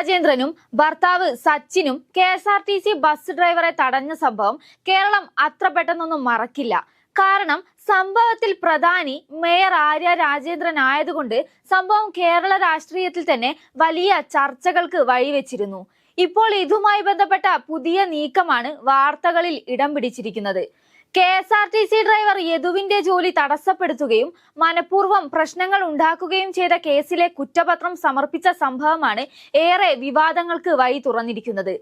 രാജേന്ദ്രനും ഭർത്താവ് സച്ചിനും K S R T C bus ഡ്രൈവറെ തടഞ്ഞ സംഭവം കേരളം അത്ര പെട്ടെന്നൊന്നും മറക്കില്ല. കാരണം സംഭവത്തിൽ പ്രധാനി മേയർ ആര്യ രാജേന്ദ്രൻ ആയതുകൊണ്ട് സംഭവം കേരള രാഷ്ട്രീയത്തിൽ തന്നെ വലിയ ചർച്ചകൾക്ക് വഴിവെച്ചിരുന്നു. ഇപ്പോൾ ഇതുമായി ബന്ധപ്പെട്ട പുതിയ നീക്കമാണ് വാർത്തകളിൽ ഇടം പിടിച്ചിരിക്കുന്നത്. K S R T C driver യദുവിന്റെ ജോലി തടസ്സപ്പെടുത്തുകയും മനഃപൂർവം പ്രശ്നങ്ങൾ ഉണ്ടാക്കുകയും ചെയ്ത കേസിലെ കുറ്റപത്രം സമർപ്പിച്ച സംഭവമാണ് ഏറെ വിവാദങ്ങൾക്ക് വഴി തുറന്നിരിക്കുന്നത്.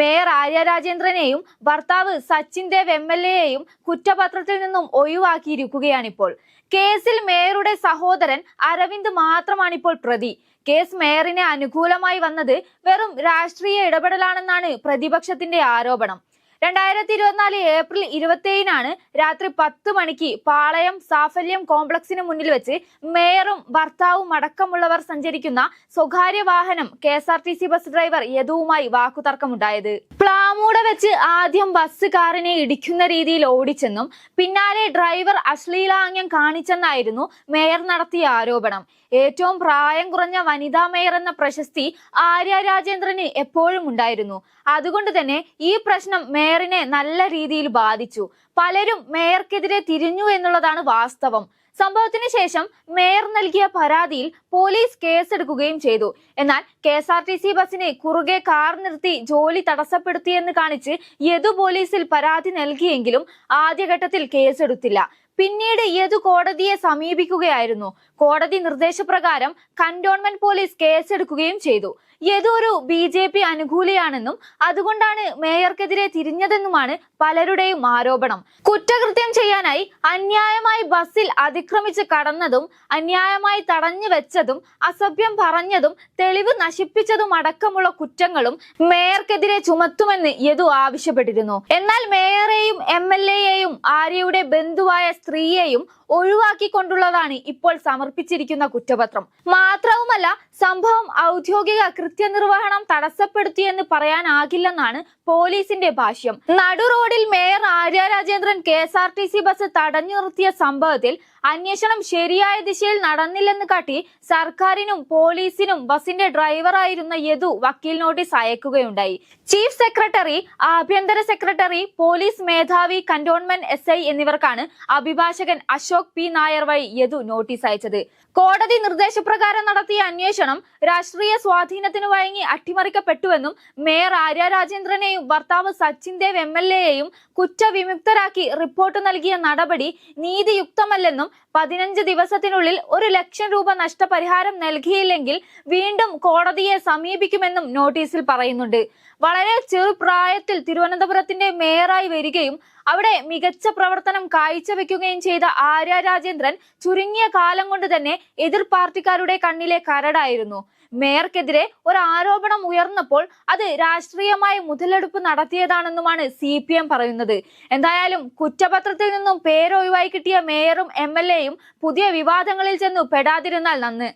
മേയർ ആര്യ രാജേന്ദ്രനെയും ഭർത്താവ് സച്ചിൻ ദേവ് എം എൽ എയെയും കുറ്റപത്രത്തിൽ നിന്നും ഒഴിവാക്കിയിരിക്കുകയാണിപ്പോൾ. കേസിൽ മേയറുടെ സഹോദരൻ അരവിന്ദ് മാത്രമാണിപ്പോൾ പ്രതി. കേസ് മേയറിനെ അനുകൂലമായി വന്നത് വെറും രാഷ്ട്രീയ ഇടപെടലാണെന്നാണ് പ്രതിപക്ഷത്തിന്റെ ആരോപണം. രണ്ടായിരത്തി ഇരുപത്തിനാല് ഏപ്രിൽ ഇരുപത്തിയേഴിനാണ് രാത്രി പത്ത് മണിക്ക് പാളയം സാഫല്യം കോംപ്ലക്സിന് മുന്നിൽ വെച്ച് മേയറും ഭർത്താവും അടക്കമുള്ളവർ സഞ്ചരിക്കുന്ന സ്വകാര്യ വാഹനം K S R T C bus driver യദുവുമായി വാക്കുതർക്കമുണ്ടായത്. പ്ലാമൂടെ വെച്ച് ആദ്യം ബസ് കാറിനെ ഇടിക്കുന്ന രീതിയിൽ ഓടിച്ചെന്നും പിന്നാലെ ഡ്രൈവർ അശ്ലീലാംഗ്യം കാണിച്ചെന്നായിരുന്നു മേയർ നടത്തിയ ആരോപണം. ഏറ്റവും പ്രായം കുറഞ്ഞ വനിതാ മേയർ എന്ന പ്രശസ്തി ആര്യ രാജേന്ദ്രന് എപ്പോഴും ഉണ്ടായിരുന്നു. അതുകൊണ്ട് തന്നെ ഈ പ്രശ്നം മേയറിനെ നല്ല രീതിയിൽ ബാധിച്ചു. പലരും മേയർക്കെതിരെ തിരിഞ്ഞു എന്നുള്ളതാണ് വാസ്തവം. സംഭവത്തിന് ശേഷം മേയർ നൽകിയ പരാതിയിൽ പോലീസ് കേസെടുക്കുകയും ചെയ്തു. എന്നാൽ K S R T C ബസിനെ കുറുകെ കാർ നിർത്തി ജോലി തടസ്സപ്പെടുത്തിയെന്ന് കാണിച്ച് യദു പോലീസിൽ പരാതി നൽകിയെങ്കിലും ആദ്യഘട്ടത്തിൽ കേസെടുത്തില്ല. പിന്നീട് യദു കോടതിയെ സമീപിക്കുകയായിരുന്നു. കോടതി നിർദ്ദേശപ്രകാരം കന്റോൺമെന്റ് പോലീസ് കേസെടുക്കുകയും ചെയ്തു. യദു ഒരു ബി ജെ പി അനുകൂലിയാണെന്നും അതുകൊണ്ടാണ് മേയർക്കെതിരെ തിരിഞ്ഞതെന്നുമാണ് പലരുടെയും ആരോപണം. കുറ്റകൃത്യം ചെയ്യാനായി അന്യായമായി ബസ്സിൽ അതിക്രമിച്ച് കടന്നതും അന്യായമായി തടഞ്ഞു വെച്ചതും അസഭ്യം പറഞ്ഞതും തെളിവ് നശിപ്പിച്ചതും അടക്കമുള്ള കുറ്റങ്ങളും മേയർക്കെതിരെ ചുമത്തുമെന്ന് യദു ആവശ്യപ്പെട്ടിരുന്നു. എന്നാൽ മേയറെയും എം എൽ എയെയും ആര്യയുടെ ബന്ധുവായ സ്ത്രീയെയും ഒഴിവാക്കിക്കൊണ്ടുള്ളതാണ് ഇപ്പോൾ സമർപ്പിച്ചിരിക്കുന്ന കുറ്റപത്രം. മാത്രവുമല്ല സംഭവം ഔദ്യോഗിക കൃത്യനിർവഹണം തടസ്സപ്പെടുത്തിയെന്ന് പറയാനാകില്ലെന്നാണ് പോലീസിന്റെ ഭാഷ്യം. നടു റോഡിൽ mayor Rajendran K S R T C bus തടഞ്ഞു നിർത്തിയ സംഭവത്തിൽ അന്വേഷണം ശരിയായ ദിശയിൽ നടന്നില്ലെന്ന് കാട്ടി സർക്കാരിനും പോലീസിനും ബസിന്റെ ഡ്രൈവറായിരുന്ന യദു വക്കീൽ നോട്ടീസ് അയക്കുകയുണ്ടായി. ചീഫ് സെക്രട്ടറി ആഭ്യന്തര സെക്രട്ടറി പോലീസ് മേധാവി കന്റോൺമെന്റ് എസ് ഐ എന്നിവർക്കാണ് അഭിഭാഷകൻ അശോക് പി നായർ വഴി യദു നോട്ടീസ് അയച്ചത്. കോടതി നിർദ്ദേശപ്രകാരം നടത്തിയ അന്വേഷണം രാഷ്ട്രീയ സ്വാധീനത്തിന് വഴങ്ങി അട്ടിമറിക്കപ്പെട്ടുവെന്നും മേയർ ആര്യ രാജേന്ദ്രനെയും ഭർത്താവ് സച്ചിൻ ദേവ് എം എൽ എയെയും കുറ്റവിമുക്തരാക്കി റിപ്പോർട്ട് നൽകിയ നടപടി നീതിയുക്തമല്ലെന്നും പതിനഞ്ച് ദിവസത്തിനുള്ളിൽ ഒരു ലക്ഷം രൂപ നഷ്ടപരിഹാരം നൽകിയില്ലെങ്കിൽ വീണ്ടും കോടതിയെ സമീപിക്കുമെന്നും നോട്ടീസിൽ പറയുന്നുണ്ട്. വളരെ ചെറുപ്രായത്തിൽ തിരുവനന്തപുരത്തിന്റെ മേയറായി വരികയും അവിടെ മികച്ച പ്രവർത്തനം കാഴ്ചവെക്കുകയും ചെയ്ത ആര്യ രാജേന്ദ്രൻ ചുരുങ്ങിയ കാലം കൊണ്ട് തന്നെ എതിർ പാർട്ടിക്കാരുടെ കണ്ണിലെ കരടായിരുന്നു. മേയർക്കെതിരെ ഒരു ആരോപണം ഉയർന്നപ്പോൾ അത് രാഷ്ട്രീയമായി മുതലെടുപ്പ് നടത്തിയതാണെന്നുമാണ് സി പി എം പറയുന്നത്. എന്തായാലും കുറ്റപത്രത്തിൽ നിന്നും പേരൊഴിവായി കിട്ടിയ മേയറും എം എൽ എയും പുതിയ വിവാദങ്ങളിൽ ചെന്നു പെടാതിരുന്നാൽ നന്ന്.